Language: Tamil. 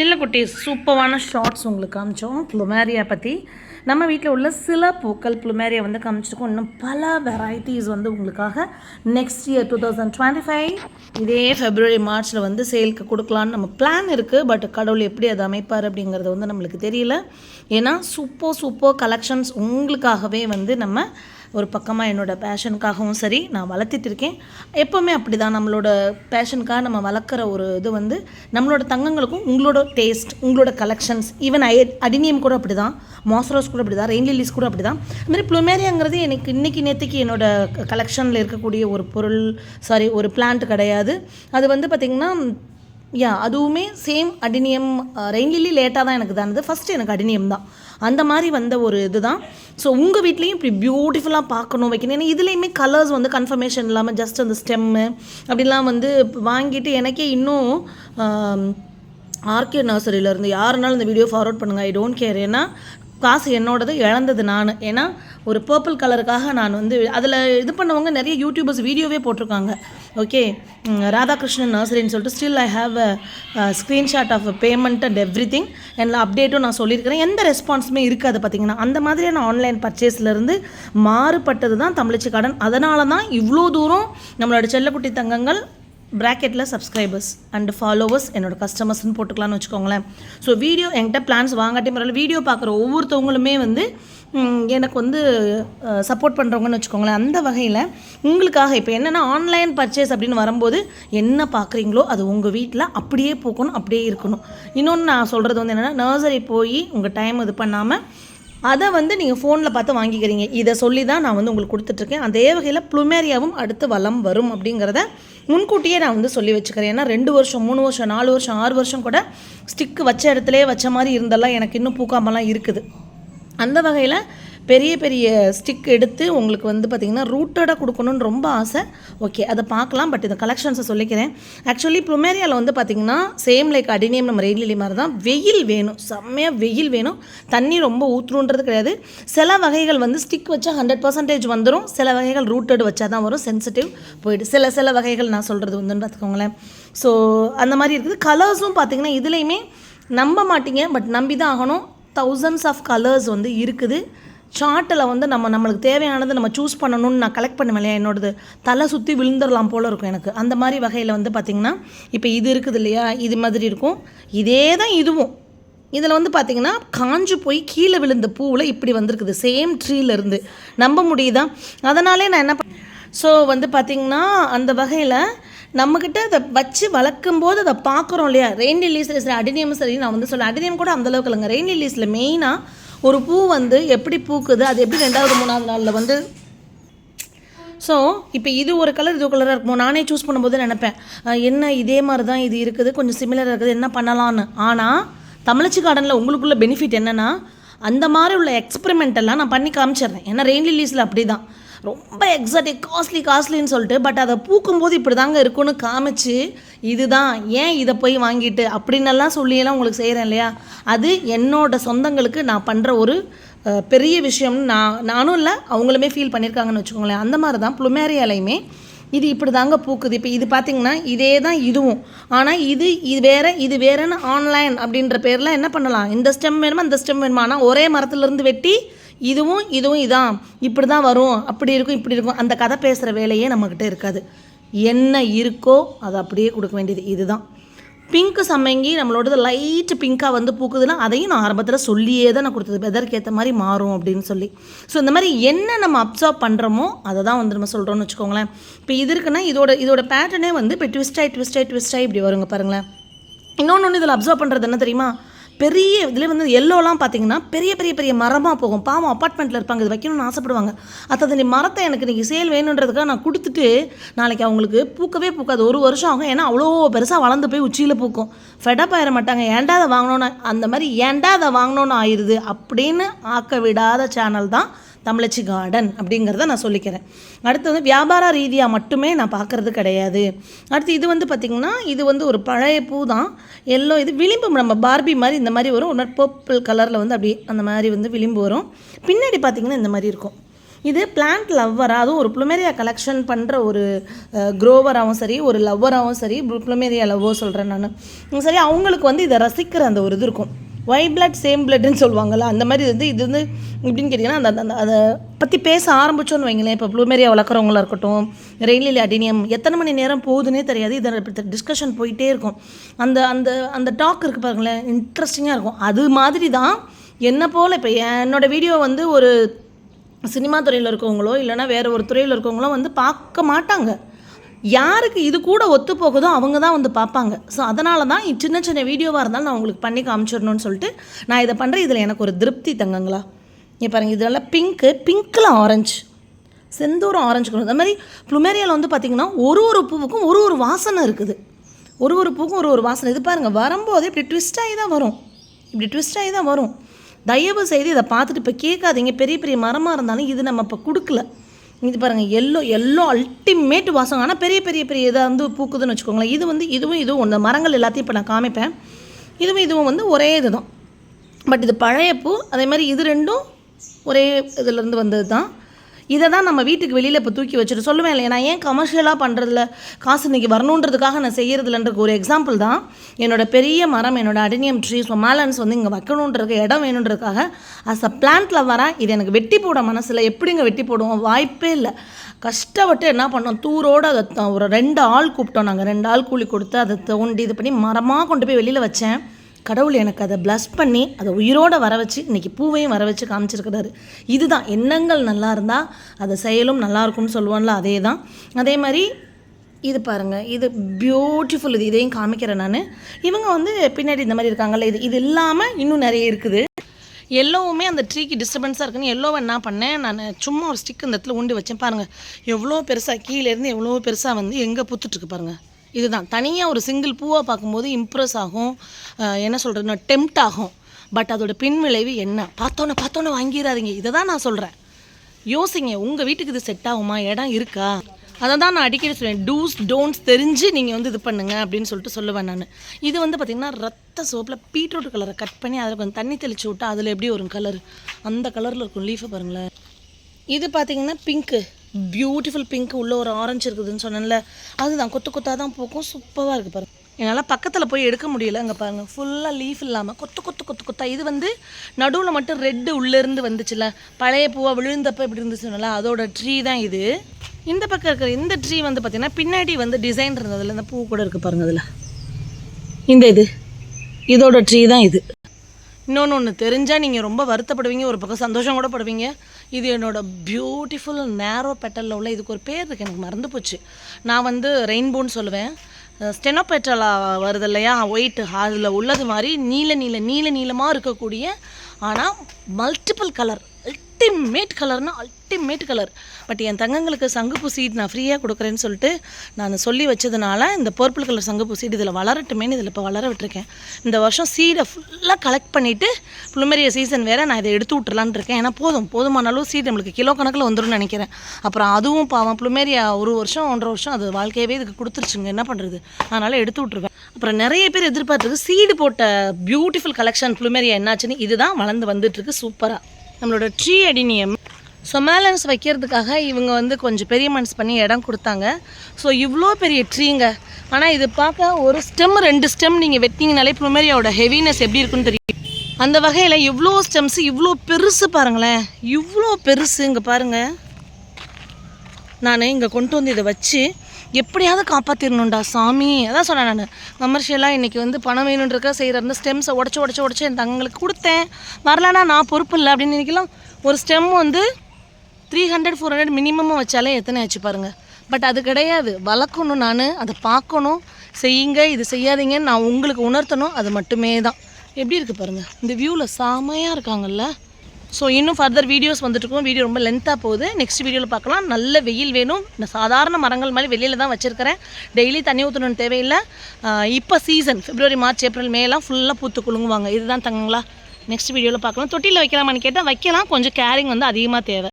சில்லக்குட்டி சூப்பரான ஷார்ட்ஸ் உங்களுக்கு காமிச்சோம். ப்ளூமேரியா பற்றி நம்ம வீட்டில் உள்ள சில பூக்கள் ப்ளூமேரியா வந்து காமிச்சிருக்கோம். இன்னும் பல வெரைட்டிஸ் வந்து உங்களுக்காக next year two thousand twenty five இதே ஃபெப்ரவரி மார்ச்சில் வந்து சேல்க்கு கொடுக்கலான்னு நம்ம பிளான் இருக்குது பட் கடவுள் எப்படி அதை அமைப்பார் அப்படிங்கிறது வந்து நம்மளுக்கு தெரியல. ஏன்னா சூப்பர் சூப்பர் கலெக்ஷன்ஸ் உங்களுக்காகவே வந்து நம்ம ஒரு பக்கமாக என்னோட பேஷனுக்காகவும் சரி நான் வளர்த்திட்டு இருக்கேன். எப்போவுமே அப்படி தான் நம்மளோட பேஷனுக்காக நம்ம வளர்க்குற ஒரு இது வந்து நம்மளோட தங்கங்களுக்கும் உங்களோட டேஸ்ட் உங்களோட கலெக்ஷன்ஸ் ஈவன் ஐ அடினியம் கூட அப்படி தான் மாஸ்ரோஸ் கூட அப்படி தான் ரெயின் லில்லிஸ் கூட அப்படி தான் அதுமாதிரி ப்ளூமேரியாங்கிறது எனக்கு இன்றைக்கி நேற்றுக்கு என்னோட கலெக்ஷனில் இருக்கக்கூடிய ஒரு பொருள் சாரி ஒரு பிளான்ட் கிடையாது. அது வந்து பார்த்திங்கன்னா யா அதுவுமே சேம் அடினியம் ரெயின் லில்லி லேட்டாக தான் எனக்கு தானது. ஃபஸ்ட்டு எனக்கு அடினியம் தான். அந்த மாதிரி வந்த ஒரு இதுதான். ஸோ உங்கள் வீட்லேயும் இப்படி பியூட்டிஃபுல்லாக பார்க்கணும் வைக்கணும். ஏன்னா இதுலேயுமே கலர்ஸ் வந்து கன்ஃபர்மேஷன் இல்லாமல் ஜஸ்ட் அந்த ஸ்டெம்மு அப்படிலாம் வந்து வாங்கிட்டு எனக்கே இன்னும் ஆர்கே நர்சரியிலேருந்து யாருனாலும் இந்த வீடியோ ஃபார்வர்ட் பண்ணுங்கள் ஐ டோன்ட் கேர் ஏன்னா காசு என்னோடது இழந்தது நான். ஏன்னா ஒரு பர்பிள் கலருக்காக நான் வந்து அதில் இது பண்ணவங்க நிறைய யூடியூபர்ஸ் வீடியோவே போட்டிருக்காங்க. ஓகே ராதாகிருஷ்ணன் நர்சரின்னு சொல்லிட்டு still I have a screenshot of payment and every thing and அப்டேட்டும் நான் சொல்லியிருக்கிறேன். எந்த ரெஸ்பான்ஸுமே இருக்காது பார்த்தீங்கன்னா அந்த மாதிரியான ஆன்லைன் பர்ச்சேஸ்லேருந்து மாறுபட்டது தான் தமிழிச்சு கடன். அதனால தான் இவ்வளோ தூரம் நம்மளோட செல்லக்குட்டி தங்கங்கள் ப்ராக்கெட்டில் சப்ஸ்கிரைபர்ஸ் அண்ட் ஃபாலோவர்ஸ் என்னோட கஸ்டமர்ஸ்னு போட்டுக்கலாம்னு வச்சுக்கோங்களேன். ஸோ வீடியோ என்கிட்ட பிளான்ஸ் வாங்காட்டி முறையில் வீடியோ பார்க்குற ஒவ்வொருத்தவங்களுமே வந்து எனக்கு வந்து சப்போர்ட் பண்ணுறவங்கன்னு வச்சுக்கோங்களேன். அந்த வகையில் உங்களுக்காக இப்போ என்னென்னா ஆன்லைன் பர்ச்சேஸ் அப்படின்னு வரும்போது என்ன பார்க்குறீங்களோ அது உங்கள் வீட்டில் அப்படியே போக்கணும் அப்படியே இருக்கணும். இன்னொன்று நான் சொல்கிறது வந்து என்னென்னா நர்சரி போய் உங்கள் டைம் இது பண்ணாமல் அதை வந்து நீங்கள் ஃபோனில் பார்த்து வாங்கிக்கிறீங்க. இதை சொல்லி தான் நான் வந்து உங்களுக்கு கொடுத்துட்ருக்கேன். அதே வகையில் ப்ளூமேரியாவும் அடுத்து வளம் வரும் அப்படிங்கிறத முன்கூட்டியே நான் வந்து சொல்லி வச்சுக்கிறேன். ஏன்னா ரெண்டு வருஷம் மூணு வருஷம் நாலு வருஷம் ஆறு வருஷம் கூட ஸ்டிக்கு வச்ச இடத்துலே வச்ச மாதிரி இருந்தெல்லாம் எனக்கு இன்னும் பூக்காமலாம் இருக்குது. அந்த வகையில் பெரிய பெரிய ஸ்டிக் எடுத்து உங்களுக்கு வந்து பார்த்திங்கன்னா ரூட்டடாக கொடுக்கணும்னு ரொம்ப ஆசை. ஓகே அதை பார்க்கலாம் பட் இந்த கலெக்ஷன்ஸை சொல்லிக்கிறேன். ஆக்சுவலி ப்ளூமேரியாவில் வந்து பார்த்திங்கன்னா சேம் லைக் அடினியம் நம்ம ரெயின்லி மாதிரி தான். வெயில் வேணும் செம்மையாக வெயில் வேணும். தண்ணி ரொம்ப ஊற்றுன்றது கிடையாது. சில வகைகள் வந்து ஸ்டிக் வச்சா ஹண்ட்ரட் பர்சன்டேஜ் வந்துடும் சில வகைகள் ரூட்டட் வச்சா தான் வரும். சென்சிட்டிவ் போயிட்டு சில சில வகைகள் நான் சொல்கிறது வந்துன்னு பார்த்துக்கோங்களேன். ஸோ அந்த மாதிரி இருக்குது. கலர்ஸும் பார்த்திங்கன்னா இதுலேயுமே நம்ப மாட்டீங்க பட் நம்பி தான் ஆகணும். தௌசண்ட்ஸ் ஆஃப் கலர்ஸ் வந்து இருக்குது. சார்ட்டில் வந்து நம்ம நம்மளுக்கு தேவையானதை நம்ம சூஸ் பண்ணணும்னு நான் கலெக்ட் பண்ணுவேன் இல்லையா? என்னோடது தலை சுற்றி விழுந்துடலாம் போல் இருக்கும் எனக்கு. அந்த மாதிரி வகையில் வந்து பார்த்திங்கன்னா இப்போ இது இருக்குது இல்லையா? இது மாதிரி இருக்கும். இதே தான் இதுவும். இதில் வந்து பார்த்திங்கன்னா காஞ்சு போய் கீழே விழுந்த பூவில் இப்படி வந்திருக்குது. சேம் ட்ரீலேருந்து நம்ப முடியுதா? அதனாலே நான் என்ன ஸோ வந்து பார்த்திங்கன்னா அந்த வகையில் நம்மக்கிட்ட அதை வச்சு வளர்க்கும் போது அதை பார்க்குறோம் இல்லையா? ரெயின் லீஸ் சரி அடினியம் சரி நான் வந்து சொல்ல அடினியம் கூட அந்த அளவுக்கு இல்லைங்க. ரெயின் லில்லீஸில் மெயினாக ஒரு பூ வந்து எப்படி பூக்குது அது எப்படி ரெண்டாவது மூணாவது நாளில் வந்து ஸோ இப்போ இது ஒரு கலர் இது ஒரு கலராக இருக்குமோ? நானே சூஸ் பண்ணும்போது நினைப்பேன் என்ன இதே மாதிரி தான் இது இருக்குது கொஞ்சம் சிமிலராக இருக்குது என்ன பண்ணலான்னு ஆனால் தமிழச்சி கார்டனில் உங்களுக்குள்ள பெனிஃபிட் என்னென்னா அந்த மாதிரி உள்ள எக்ஸ்பெரிமெண்ட் எல்லாம் நான் பண்ணி காமிச்சிடுறேன். ஏன்னா ரெயின் லீஸில் அப்படி தான் ரொம்ப எக்ஸாட்டிக் காஸ்ட்லி காஸ்ட்லின்னு சொல்லிட்டு பட் அதை பூக்கும்போது இப்படி தாங்க இருக்கும்னு காமிச்சு இதுதான் ஏன் இதை போய் வாங்கிட்டு? அப்படின்னெல்லாம் சொல்லியெல்லாம் உங்களுக்கு செய்கிறேன் இல்லையா? அது என்னோட சொந்தங்களுக்கு நான் பண்ணுற ஒரு பெரிய விஷயம்னு நான் நானும் இல்லை அவங்களுமே ஃபீல் பண்ணியிருக்காங்கன்னு வச்சுக்கோங்களேன். அந்த மாதிரி தான் ப்ளூமேரியாலையுமே இது இப்படி தாங்க பூக்குது. இப்போ இது பார்த்தீங்கன்னா இதே தான் இதுவும். ஆனால் இது இது வேறு இது வேறுன்னு ஆன்லைன் அப்படின்ற பேரில் என்ன பண்ணலாம்? இந்த ஸ்டெம் வேணுமா? இந்த ஸ்டெம் வேணுமா? ஆனால் ஒரே மரத்துலேருந்து வெட்டி இதுவும் இதுவும் இதான். இப்படி தான் வரும். அப்படி இருக்கும் இப்படி இருக்கும். அந்த கதை பேசுகிற வேலையே நம்மக்கிட்ட இருக்காது. என்ன இருக்கோ அதை அப்படியே கொடுக்க வேண்டியது இதுதான். பிங்க்கு சம்மங்கி நம்மளோடது லைட்டு பிங்காக வந்து பூக்குதுன்னா அதையும் நான் ஆரம்பத்தில் சொல்லியே தான் நான் கொடுத்தது. வெதருக்கு ஏற்ற மாதிரி மாறும் அப்படின்னு சொல்லி. ஸோ இந்த மாதிரி என்ன நம்ம அப்சர்வ் பண்ணுறோமோ அதை தான் வந்து நம்ம சொல்கிறோம்னு வச்சுக்கோங்களேன். இப்போ இது இருக்குன்னா இதோட இதோட பேட்டர்னே வந்து இப்போ ட்விஸ்ட் ஆகி ட்விஸ்ட் ஆகி ட்விஸ்ட் ஆகி இப்படி வருங்க பாருங்களேன். இன்னொன்று ஒன்று இதில் அப்சர்வ் பண்ணுறது என்ன தெரியுமா? பெரிய இதில் வந்து எல்லோலாம் பார்த்தீங்கன்னா பெரிய பெரிய பெரிய மரமாக போகும். பாவம் அப்பார்ட்மெண்ட்டில் இருப்பாங்க இது வைக்கணும்னு ஆசைப்படுவாங்க. அத்தனை நீ மரத்தை எனக்கு இன்றைக்கி சேல் வேணுன்றதுக்காக நான் கொடுத்துட்டு நாளைக்கு அவங்களுக்கு பூக்கவே பூக்காது. ஒரு வருஷம் ஆகும். ஏன்னா அவ்வளோ பெருசாக வளர்ந்து போய் உச்சியில் பூக்கும். ஃபெடப் ஆயிட மாட்டாங்க. ஏன்டா அதை வாங்கணும்னு? அந்த மாதிரி ஏன்டா அதை வாங்கணும்னு ஆயிடுது அப்படின்னு ஆக்க விடாத சேனல் தான் தமிழச்சி கார்டன் அப்படிங்கிறத நான் சொல்லிக்கிறேன். அடுத்து வந்து வியாபார ரீதியாக மட்டுமே நான் பார்க்குறது கிடையாது. அடுத்து இது வந்து பார்த்திங்கன்னா இது வந்து ஒரு பழைய பூ தான். எல்லோ இது விளிம்பு நம்ம பார்பி மாதிரி இந்த மாதிரி வரும். ஒன்று பர்பிள் கலரில் வந்து அப்படியே அந்த மாதிரி வந்து விளிம்பு வரும். பின்னாடி பார்த்திங்கன்னா இந்த மாதிரி இருக்கும். இது பிளான்ட் லவ்வராக அதுவும் ஒரு ப்ளூமேரியா கலெக்ஷன் பண்ணுற ஒரு க்ரோவராகவும் சரி ஒரு லவ்வராகவும் சரி ப்ளூமேரியா லவ்வோ சொல்கிறேன் நான். சரி அவங்களுக்கு வந்து இதை ரசிக்கிற அந்த ஒரு இது இருக்கும். ஒய் பிளட் சேம் பிளட்னு சொல்லுவாங்கள்ல அந்த மாதிரி வந்து இது வந்து எப்படின்னு கேட்டிங்கன்னா அந்த அந்த அதை பற்றி பேச ஆரம்பிச்சோன்னு வைங்களேன். இப்போ ப்ளூமேரியா வளர்க்குறவங்களா இருக்கட்டும் ரெயிலில் அடினியம் எத்தனை மணி நேரம் போகுதுன்னே தெரியாது. இதை டிஸ்கஷன் போயிட்டே இருக்கும். அந்த அந்த அந்த டாக் இருக்குது பாருங்களேன் இன்ட்ரெஸ்டிங்காக இருக்கும். அது மாதிரி தான் என்னை போல் இப்போ என்னோடய வீடியோ வந்து ஒரு சினிமா துறையில் இருக்கவங்களோ இல்லைனா வேறு ஒரு துறையில் இருக்கவங்களோ வந்து பார்க்க மாட்டாங்க. யாருக்கு இது கூட ஒத்து போகுதோ அவங்க தான் வந்து பார்ப்பாங்க. ஸோ அதனால தான் சின்ன சின்ன வீடியோவாக இருந்தாலும் நான் உங்களுக்கு பண்ணி காமிச்சிடணும்னு சொல்லிட்டு நான் இதை பண்ணுறேன் இதில் எனக்கு ஒரு திருப்தி தங்கங்களா? இங்கே பாருங்கள் இதெல்லாம் பிங்க்கு பிங்க்கில் ஆரஞ்சு செந்தூரம் ஆரஞ்சு கலர் அந்த மாதிரி ப்ளுமேரியாவில் வந்து பார்த்திங்கன்னா ஒரு ஒரு பூவுக்கும் ஒரு ஒரு வாசனை இருக்குது. ஒரு ஒரு பூக்கும் ஒரு ஒரு வாசனை. இது பாருங்கள் வரும்போது இப்படி ட்விஸ்ட் ஆகி தான் வரும். இப்படி ட்விஸ்ட் ஆகி தான் வரும். தயவு செய்து இதை பார்த்துட்டு இப்போ கேட்காதீங்க. பெரிய பெரிய மரமாக இருந்தாலும் இது நம்ம இப்போ கொடுக்கல. இது பாருங்கள் எல்லோ எல்லோ அல்டிமேட் வாசம் ஆனால் பெரிய பெரிய பெரிய இதாக வந்து பூக்குதுன்னு வச்சுக்கோங்களேன். இது வந்து இதுவும் இதுவும் இந்த மரங்கள் எல்லாத்தையும் இப்போ நான் காமிப்பேன். இதுவும் இதுவும் வந்து ஒரே இதுதான். பட் இது பழைய பூ அதே மாதிரி இது ரெண்டும் ஒரே இதுலேருந்து வந்தது தான் இதை தான் நம்ம வீட்டுக்கு வெளியில் இப்போ தூக்கி வச்சுட்டு சொல்லுவேன் இல்லையா? நான் ஏன் கமர்ஷியலாக பண்ணுறதுல காசு இன்றைக்கி வரணுன்றதுக்காக நான் செய்கிறதுலன்ற ஒரு எக்ஸாம்பிள் தான். என்னோட பெரிய மரம் என்னோட அடினியம் ட்ரீ மேலன்ஸ் வந்து இங்கே வைக்கணுன்றதுக்கு இடம் வேணுன்றதுக்காக அஸ் அ பிளான்ட்டில் வரேன் இது எனக்கு வெட்டி போட மனசில் எப்படிங்க வெட்டி போடுவோம்? வாய்ப்பே இல்லை. கஷ்டப்பட்டு என்ன பண்ணோம்? தூரோடு அதை த- ஒரு ரெண்டு ஆள் கூப்பிட்டோம் நாங்கள் ரெண்டு ஆள் கூலி கொடுத்து அதை தோண்டி இது பண்ணி மரமாக கொண்டு போய் வெளியில் வச்சேன். கடவுள் எனக்கு அதை பிளஸ் பண்ணி அதை உயிரோட வர வச்சு இன்றைக்கி பூவையும் வர வச்சு காமிச்சிருக்கிறாரு. இதுதான் எண்ணங்கள் நல்லா இருந்தால் அதை செயலும் நல்லாயிருக்கும்னு சொல்லுவோம்ல அதே தான் அதே மாதிரி இது பாருங்கள் இது பியூட்டிஃபுல் இது இதையும் காமிக்கிறேன் நான். இவங்க வந்து பின்னாடி இந்த மாதிரி இருக்காங்கல்ல இது இது இல்லாமல் இன்னும் நிறைய இருக்குது. எல்லோவுமே அந்த ட்ரீக்கு டிஸ்டர்பன்ஸாக இருக்குன்னு எல்லோவை என்ன பண்ணேன் நான் சும்மா ஒரு ஸ்டிக் இந்த இடத்துல உண்டு வச்சேன். பாருங்கள் எவ்வளோ பெருசாக கீழேருந்து எவ்வளோ பெருசாக வந்து எங்கே புத்துட்ருக்கு பாருங்கள் இதுதான். தனியாக ஒரு சிங்கிள் பூவாக பார்க்கும்போது இம்ப்ரெஸ் ஆகும். என்ன சொல்கிறேன்னா டெம்ட் ஆகும். பட் அதோட பின் விளைவு என்ன? பார்த்தோன்னே பார்த்தோன்னே வாங்கிடாதீங்க இதை தான் நான் சொல்கிறேன் யோசிங்க உங்கள் வீட்டுக்கு இது செட் ஆகுமா? இடம் இருக்கா? அதை தான் நான் அடிக்கடி சொல்லுவேன். டூஸ் டோன்ட்ஸ் தெரிஞ்சு நீங்கள் வந்து இது பண்ணுங்க அப்படின்னு சொல்லிட்டு சொல்லுவேன் நான். இது வந்து பார்த்திங்கன்னா ரத்த சோப்பில் பீட்ரூட் கலரை கட் பண்ணி அதில் கொஞ்சம் தண்ணி தெளித்து விட்டா அதில் எப்படி வரும் கலர் அந்த கலரில் இருக்கும் லீஃபை பாருங்களேன். இது பார்த்திங்கன்னா பிங்க்கு பியூட்டிஃபுல் பிங்க் உள்ள ஒரு ஆரஞ்சு இருக்குதுன்னு சொன்னேன்ல. அதுதான் கொத்து கொத்தாக தான் பூக்கும். சூப்பராக இருக்குது பாருங்க. என்னால் பக்கத்தில் போய் எடுக்க முடியல. அங்கே பாருங்கள் ஃபுல்லாக லீஃப் இல்லாமல் கொத்து கொத்து கொத்து கொத்தா. இது வந்து நடுவில் மட்டும் ரெட்டு உள்ளேருந்து வந்துச்சுல. பழைய பூவாக விழுந்தப்போ இப்படி இருந்துச்சுனால அதோட ட்ரீ தான் இது. இந்த பக்கம் இருக்கிற இந்த ட்ரீ வந்து பார்த்தீங்கன்னா பின்னாடி வந்து டிசைன் இருந்ததில்ல இந்த பூ கூட இருக்குது பாருங்கள் அதில். இந்த இது. இதோட ட்ரீ தான் இது. இன்னொன்று ஒன்று தெரிஞ்சால் நீங்கள் ரொம்ப வருத்தப்படுவீங்க ஒரு பக்கம் சந்தோஷம் கூட படுவீங்க. இது என்னோடய பியூட்டிஃபுல் நேரோ பெட்டலில் உள்ள இதுக்கு ஒரு பேர் இருக்குது எனக்கு மறந்து போச்சு. நான் வந்து ரெயின்போன்னு சொல்லுவேன். ஸ்டெனோபெட்டலா வருது இல்லையா? ஒயிட் அதில் உள்ளது மாதிரி நீல நீல நீல நீளமாக இருக்கக்கூடிய ஆனால் மல்டிபிள் கலர் அல்டிமேட் கலர்னா அல்டிமேட் கலர் பட் என் தங்கங்களுக்கு சங்குப்பூ சீட் நான் ஃப்ரீயாக கொடுக்குறேன்னு சொல்லிட்டு நான் சொல்லி வச்சதுனால இந்த பர்பிள் கலர் சங்குப்பூ சீட் இதில் வளரட்டுமேன்னு இதில் இப்போ வளர விட்டுருக்கேன். இந்த வருஷம் சீடை ஃபுல்லாக கலெக்ட் பண்ணிவிட்டு புளுமரிய சீசன் வேறு நான் இதை எடுத்து விட்டுறலான்னு இருக்கேன். ஏன்னா போதும் போதுமான அளவு சீட் நம்மளுக்கு கிலோ கணக்கில் வந்துடும் நினைக்கிறேன். அப்புறம் அதுவும் பாவம் புளுமேரியா ஒரு வருஷம் ஒன்றரை வருஷம் அது வாழ்க்கையவே இதுக்கு கொடுத்துருச்சுங்க. என்ன பண்ணுறது அதனால் எடுத்து விட்ருவேன் அப்புறம் நிறைய பேர் எதிர்பார்த்துருக்கு சீடு போட்ட பியூட்டிஃபுல் கலெக்ஷன் புளுமேரியா என்னாச்சுன்னு இதுதான் வளர்ந்து வந்துட்டுருக்கு சூப்பராக நம்மளோட ட்ரீ அடினியம் சொமாலன்ஸ் வைக்கிறதுக்காக இவங்க வந்து கொஞ்சம் பெரிய மனசு பண்ணி இடம் கொடுத்தாங்க. ஸோ இவ்வளோ பெரிய ட்ரீங்க. ஆனால் இது பார்க்க ஒரு ஸ்டெம் ரெண்டு ஸ்டெம் நீங்கள் வெட்டிங்கனாலே ப்ளூமேரியாவோட ஹெவினஸ் எப்படி இருக்குன்னு தெரியும். அந்த வகையில் இவ்வளோ ஸ்டெம்ஸ் இவ்வளோ பெருசு பாருங்களேன். இவ்வளோ பெருசு இங்கே பாருங்கள் நான் இங்கே கொண்டு வந்து இதை வச்சு எப்படியாவது காப்பாற்றிடணும்டா சாமி. அதான் சொன்னேன் நான். கமர்ஷியலாக இன்றைக்கி வந்து பணம் வேணுன்றக்க செய்கிற அந்த ஸ்டெம்ஸை உடச்சி உடச்சி உடச்சி என் தங்களுக்கு கொடுத்தேன். வரலனா நான் பொறுப்பு இல்லை அப்படின்னு நினைக்கலாம். ஒரு ஸ்டெம் வந்து த்ரீ ஹண்ட்ரட் ஃபோர் ஹண்ட்ரட் மினிமமாக வச்சாலே எத்தனை ஆச்சு பாருங்கள் பட் அது கிடையாது. வளர்க்கணும் நான். அதை பார்க்கணும். செய்யுங்க. இது செய்யாதீங்கன்னு நான் உங்களுக்கு உணர்த்தணும். அது மட்டுமே தான் எப்படி இருக்குது பாருங்கள் இந்த வியூவில் செமையாக இருக்காங்கல்ல. ஸோ இன்னும் ஃபர்தர் வீடியோஸ் வந்துட்டு இருக்கும் வீடியோ ரொம்ப லென்த்தாக போகுது. நெக்ஸ்ட் வீடியோவில் பார்க்கலாம். நல்ல வெயில் வேணும். நான் சாதாரண மரங்கள் மாதிரி வெளியில் தான் வச்சுருக்கிறேன். டெய்லி தண்ணி ஊற்றணும்னு தேவையில்லை. இப்போ சீசன் பிப்ரவரி மார்ச் ஏப்ரல் மேலாம் ஃபுல்லாக பூத்து குலுங்குவாங்க. இதுதான் தங்கங்களா? நெக்ஸ்ட் வீடியோவில் பார்க்கலாம். தொட்டியில் வைக்கலாமான்னு கேட்டால் வைக்கலாம். கொஞ்சம் கேரிங் வந்து அதிகமாக தேவை.